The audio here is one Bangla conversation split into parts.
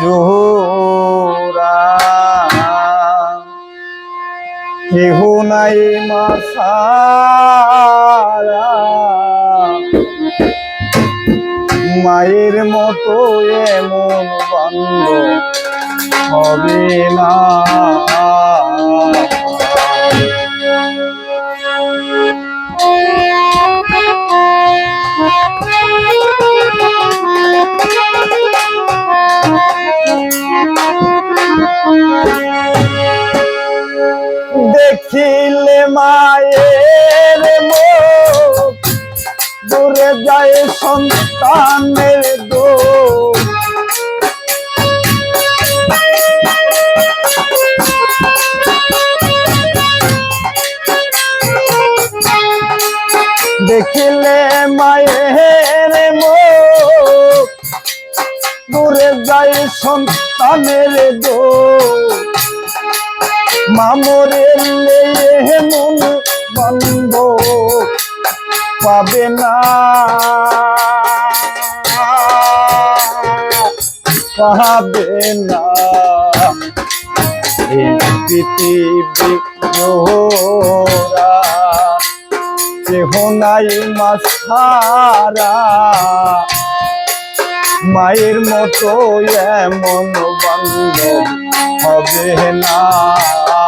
জোরা কেহ নাই মাসারা মায়ের মতো এমন বন্ধ হবে না। মায়ের মুখ। দূরে যায় সন্তানের দোষ দেখিলে মায়ের মুখ। দূরে যায় সন্তানের দোষ মামরের মন বন্ধ পাবে না। পাবে না। এই পৃথিবী জোড়া কেহ নাই মাসারা মায়ের মতো এমন বান্ধব হবে না।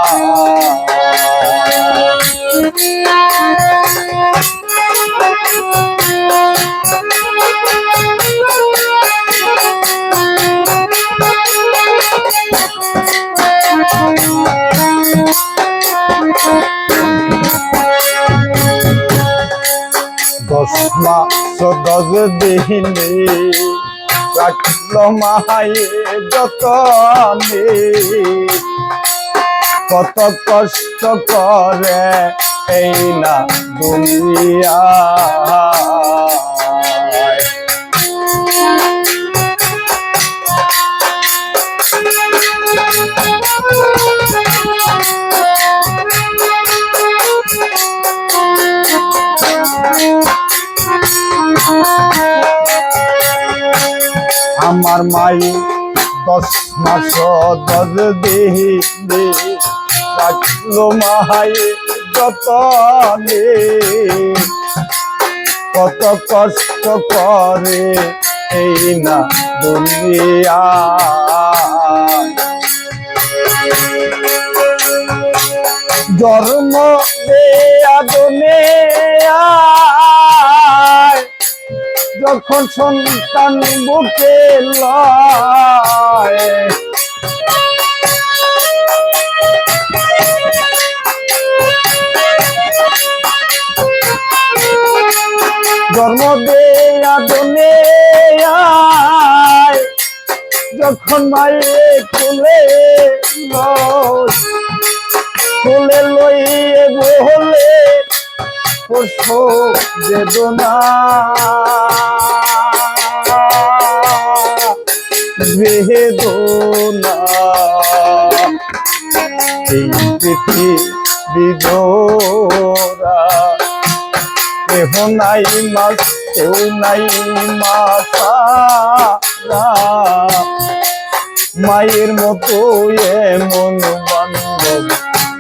দশ মাস দশ দিনে রাখল মায়ে যতনে। কত কষ্ট করে এই না দুনিয়া। আমার মাই দশ মাস দশ দেহি রাখল মাই যতনে। কত কষ্ট করে এই না দুনিয়া। জন্ম যখন সন্তান বুকে লয় যখন মায়ে লয় কুলে লইয়ে বলে পোষো বেদনা বেদনা এই নাই মাস কেউ নাই মাসারা মায়ের মতো এমন বান্ধব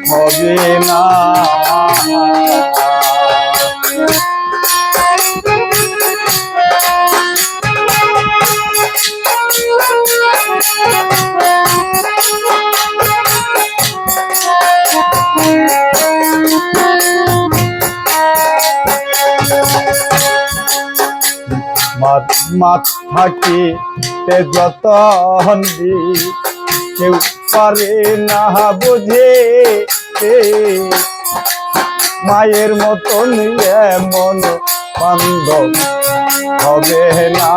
হবে না। মাত থাকি তে যত হন্দি কেউ পারে না বুঝে। মায়ের মতন এমন বান্ধব হবে না।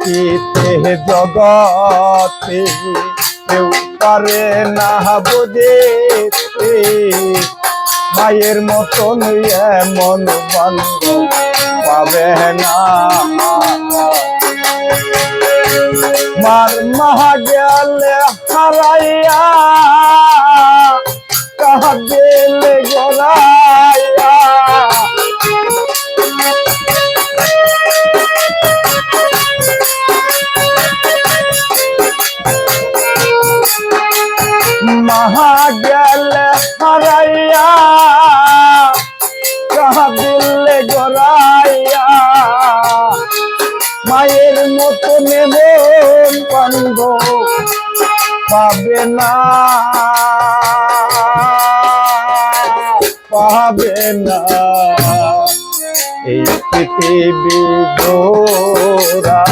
থাকিতে জগতে কেউ পারে না বুঝে। মায়ের মতন এমন বান্ধব পাবে না। মার মহা গেলে হারাইয়া পাবে না পাবে না। এই পৃথিবী দোরা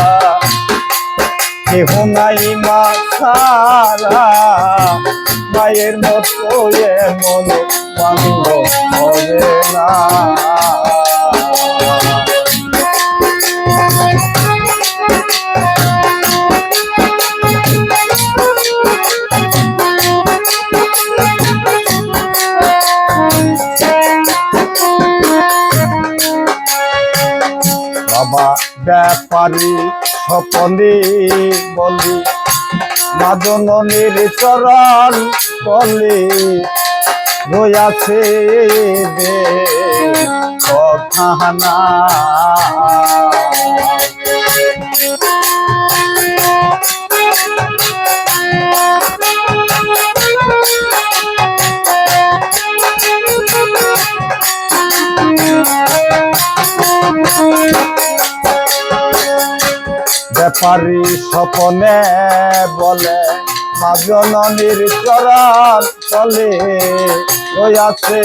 কেহ নাই মা সারা মায়ের মতো এমন বান্ধব হবে না। বাবা ব্যাপারী স্বপনে বলি মাদনের চরণ বলে রয়াছে দে কথা না ব্যাপারী স্বপনে বলে, মা জননীর চরণ তলে রয়াছে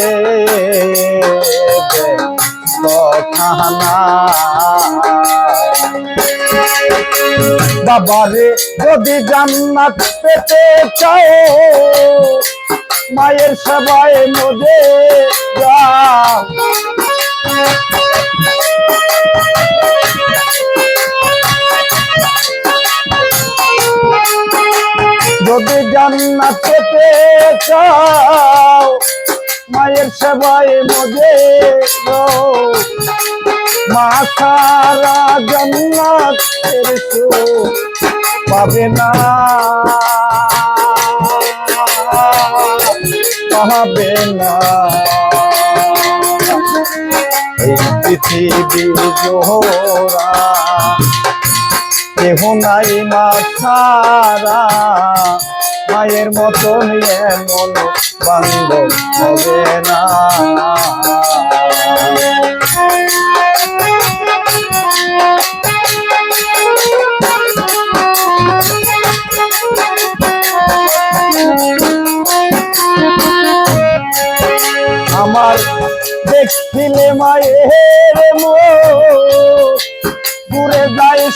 বাবারে যদি জান্নাত পেতে চাও মায়ের সেবায় মজে যাও যদি জান্নাত পেতে চাও, মায়ের সেবায় মজে মা সারা জান্নাত পাবে না। পাবে না। এই পৃথিবী জোহরা কেহ নাই মাছারা মায়ের মতন এমন বান্ধব হবে না।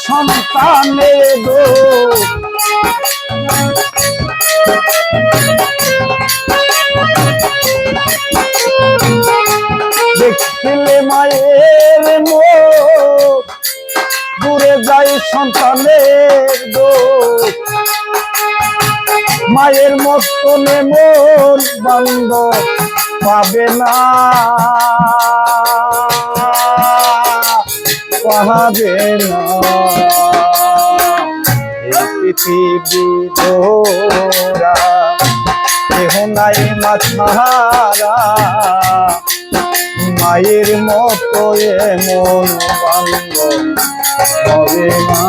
সন্তানে গো দেখিলে মায়ের মো ঘুরে যায় সন্তানের গো মায়ের মতনে মন বন্ধ পাবে না। পাবে না পৃথিবী দোরা কেহ নাই মাছারা মায়ের মতো এমন বান্ধব হবে না